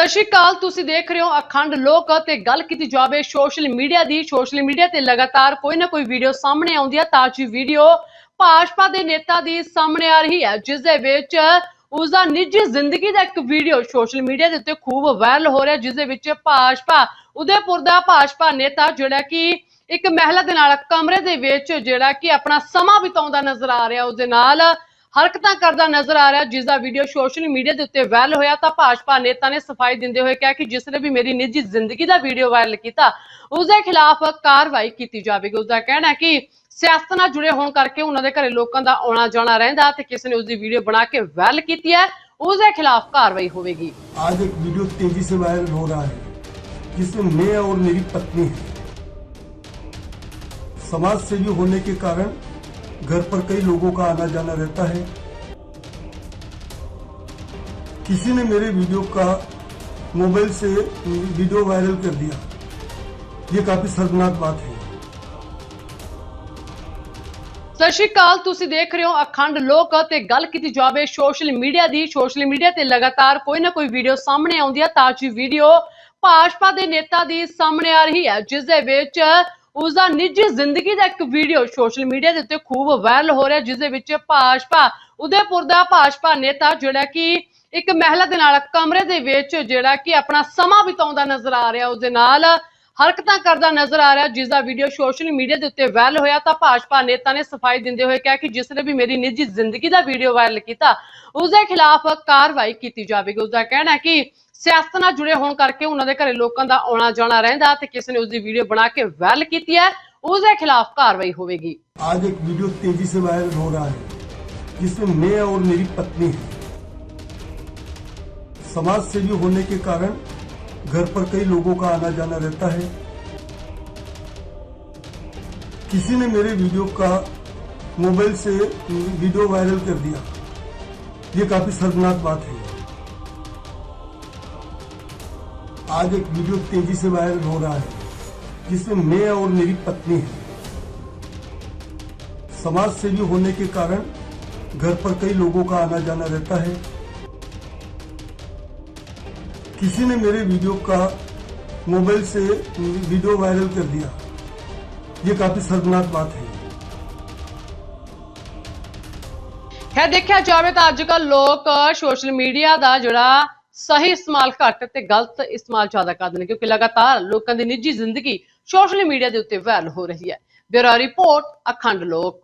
ਸਤਿ ਸ਼੍ਰੀ ਅਕਾਲ, ਤੁਸੀਂ ਦੇਖ ਰਹੇ ਹੋ ਅਖੰਡ ਲੋਕ ਤੇ ਗੱਲ ਕੀਤੀ ਜਾਵੇ ਸੋਸ਼ਲ ਮੀਡੀਆ ਦੀ। ਸੋਸ਼ਲ ਮੀਡੀਆ ਤੇ ਲਗਾਤਾਰ ਕੋਈ ਨਾ ਕੋਈ ਵੀਡੀਓ ਸਾਹਮਣੇ ਆਉਂਦੀ ਹੈ ਤਾਜੀ ਵੀਡੀਓ ਭਾਜਪਾ ਦੇ ਨੇਤਾ ਦੀ ਸਾਹਮਣੇ ਆ ਰਹੀ ਹੈ, ਜਿਸ ਦੇ ਵਿੱਚ ਉਸ ਦਾ ਨਿੱਜੀ ਜ਼ਿੰਦਗੀ ਦਾ ਇੱਕ ਵੀਡੀਓ ਸੋਸ਼ਲ ਮੀਡੀਆ ਦੇ ਉੱਤੇ ਖੂਬ ਵਾਇਰਲ ਹੋ ਰਿਹਾ, ਜਿਸ ਦੇ ਵਿੱਚ ਭਾਜਪਾ, ਉਦੈਪੁਰ ਦਾ ਭਾਜਪਾ ਨੇਤਾ ਜਿਹੜਾ ਕਿ ਇੱਕ ਮਹਿਲਾ ਦੇ ਨਾਲ, ਕਮਰੇ ਦੇ ਵਿੱਚ ਜਿਹੜਾ ਕਿ ਆਪਣਾ ਸਮਾਂ ਬਿਤਾਉਂਦਾ ਨਜ਼ਰ ਆ ਰਿਹਾ ਉਸ ਦੇ ਨਾਲ ਹਰਕਤਾਂ ਕਰਦਾ ਨਜ਼ਰ ਆ ਰਿਹਾ ਜਿਸ ਦਾ ਵੀਡੀਓ ਸੋਸ਼ਲ ਮੀਡੀਆ ਦੇ ਉੱਤੇ ਵਾਇਰਲ ਹੋਇਆ ਤਾਂ ਭਾਜਪਾ ਨੇਤਾ ਨੇ ਸਫਾਈ ਦਿੰਦੇ ਹੋਏ ਕਿਹਾ ਕਿ ਜਿਸ ਨੇ ਵੀ ਮੇਰੀ ਨਿੱਜੀ ਜ਼ਿੰਦਗੀ ਦਾ ਵੀਡੀਓ ਵਾਇਰਲ ਕੀਤਾ ਉਸ ਦੇ ਖਿਲਾਫ ਕਾਰਵਾਈ ਕੀਤੀ ਜਾਵੇਗੀ ਉਸ ਦਾ ਕਹਿਣਾ ਹੈ ਕਿ ਸਿਆਸਤ ਨਾਲ ਜੁੜੇ ਹੋਣ ਕਰਕੇ ਉਹਨਾਂ ਦੇ ਘਰੇ ਲੋਕਾਂ ਦਾ ਆਉਣਾ ਜਾਣਾ ਰਹਿੰਦਾ ਤੇ ਕਿਸੇ ਨੇ ਉਸ ਦੀ ਵੀਡੀਓ ਬਣਾ ਕੇ ਵਾਇਰਲ ਕੀਤੀ ਹੈ ਉਸ ਦੇ ਖਿਲਾਫ ਕਾਰਵਾਈ ਹੋਵੇਗੀ आज एक वीडियो तेजी से वायरल हो रहा है जिसमें मैं और मेरी पत्नी है समाज सेवी होने के कारण घर पर कई लोगों का आना जाना रहता है किसी ने मेरे वीडियो का मोबाइल से वीडियो वायरल कर दिया ये काफी शर्मनाक बात है ਸਤਿ ਸ਼੍ਰੀ ਅਕਾਲ ਤੁਸੀਂ ਦੇਖ ਰਹੇ ਹੋ ਅਖੰਡ ਲੋਕ ਤੇ ਗੱਲ ਕੀਤੀ ਜਾਵੇ ਸੋਸ਼ਲ ਮੀਡੀਆ ਦੀ ਸੋਸ਼ਲ ਮੀਡੀਆ ਤੇ ਲਗਾਤਾਰ ਕੋਈ ਨਾ ਕੋਈ ਵੀਡੀਓ ਸਾਹਮਣੇ ਆਉਂਦੀ ਹੈ ਤਾਜੀ ਵੀਡੀਓ ਭਾਜਪਾ ਦੇ ਨੇਤਾ ਦੀ ਸਾਹਮਣੇ ਆ ਰਹੀ ਹੈ ਜਿਸ ਦੇ ਵਿੱਚ ਉਸ ਦਾ ਨਿੱਜੀ ਜ਼ਿੰਦਗੀ ਦਾ ਇੱਕ ਵੀਡੀਓ ਸੋਸ਼ਲ ਮੀਡੀਆ ਦੇ ਉੱਤੇ ਖੂਬ ਵਾਇਰਲ ਹੋ ਰਿਹਾ ਜਿਸ ਦੇ ਵਿੱਚ ਭਾਜਪਾ, ਉਦੈਪੁਰ ਦਾ ਭਾਜਪਾ ਨੇਤਾ ਜਿਹੜਾ ਕਿ ਇੱਕ ਮਹਿਲਾ ਦੇ ਨਾਲ ਕਮਰੇ ਦੇ ਵਿੱਚ ਜਿਹੜਾ ਕਿ ਆਪਣਾ ਸਮਾਂ ਬਿਤਾਉਂਦਾ ਨਜ਼ਰ ਆ ਰਿਹਾ ਉਸ ਦੇ ਨਾਲ ਹਰਕਤਾਂ ਕਰਦਾ ਨਜ਼ਰ ਆ ਰਿਹਾ ਜਿਸ ਦਾ ਵੀਡੀਓ ਸੋਸ਼ਲ ਮੀਡੀਆ ਦੇ ਉੱਤੇ ਵਾਇਰਲ ਹੋਇਆ ਤਾਂ ਭਾਜਪਾ ਨੇਤਾ ਨੇ ਸਫਾਈ ਦਿੰਦੇ ਹੋਏ ਕਿਹਾ ਕਿ ਜਿਸ ਨੇ ਵੀ ਮੇਰੀ ਨਿੱਜੀ ਜ਼ਿੰਦਗੀ ਦਾ ਵੀਡੀਓ ਵਾਇਰਲ ਕੀਤਾ ਉਸ ਦੇ ਖਿਲਾਫ ਕਾਰਵਾਈ ਕੀਤੀ ਜਾਵੇਗੀ ਉਸ ਦਾ ਕਹਿਣਾ ਹੈ ਕਿ ਸਿਆਸਤ ਨਾਲ ਜੁੜੇ ਹੋਣ ਕਰਕੇ ਉਹਨਾਂ ਦੇ ਘਰੇ ਲੋਕਾਂ ਦਾ ਆਉਣਾ ਜਾਣਾ ਰਹਿੰਦਾ ਤੇ ਕਿਸੇ ਨੇ ਉਸ ਦੀ ਵੀਡੀਓ ਬਣਾ ਕੇ ਵਾਇਰਲ ਕੀਤੀ ਹੈ ਉਸ ਦੇ ਖਿਲਾਫ ਕਾਰਵਾਈ ਹੋਵੇਗੀ आज एक वीडियो तेजी से वायरल हो रहा है जिसमें मैं और मेरी पत्नी है समाज सेवी होने के कारण घर पर कई लोगों का आना जाना रहता है। किसी ने मेरे वीडियो का मोबाइल से वीडियो वायरल कर दिया। ये काफ़ी शर्मनाक बात है। आज एक वीडियो तेज़ी से वायरल हो रहा है, जिसमें मैं और मेरी पत्नी है। समाज सेवी होने के कारण घर पर कई लोगों का आना जाना रहता है। किसी ने मेरे वीडियो का मोबाइल से वीडियो वायरल कर दिया ये काफी शर्मनाक बात है ਹੈ ਦੇਖਿਆ ਜਾਵੇ ਤਾਂ ਅੱਜ ਕੱਲ ਲੋਕ ਸੋਸ਼ਲ ਮੀਡੀਆ ਦਾ ਜਿਹੜਾ ਸਹੀ ਇਸਤੇਮਾਲ ਘੱਟ ਤੇ ਗਲਤ ਇਸਤੇਮਾਲ ਜ਼ਿਆਦਾ ਕਰਦੇ ਨੇ ਕਿਉਂਕਿ ਲਗਾਤਾਰ ਲੋਕਾਂ ਦੀ ਨਿੱਜੀ ਜ਼ਿੰਦਗੀ ਸੋਸ਼ਲ ਮੀਡੀਆ ਦੇ ਉੱਤੇ ਵਾਇਰਲ ਹੋ ਰਹੀ ਹੈ ਬਿਊਰੋ ਰਿਪੋਰਟ ਅਖੰਡ ਲੋਕ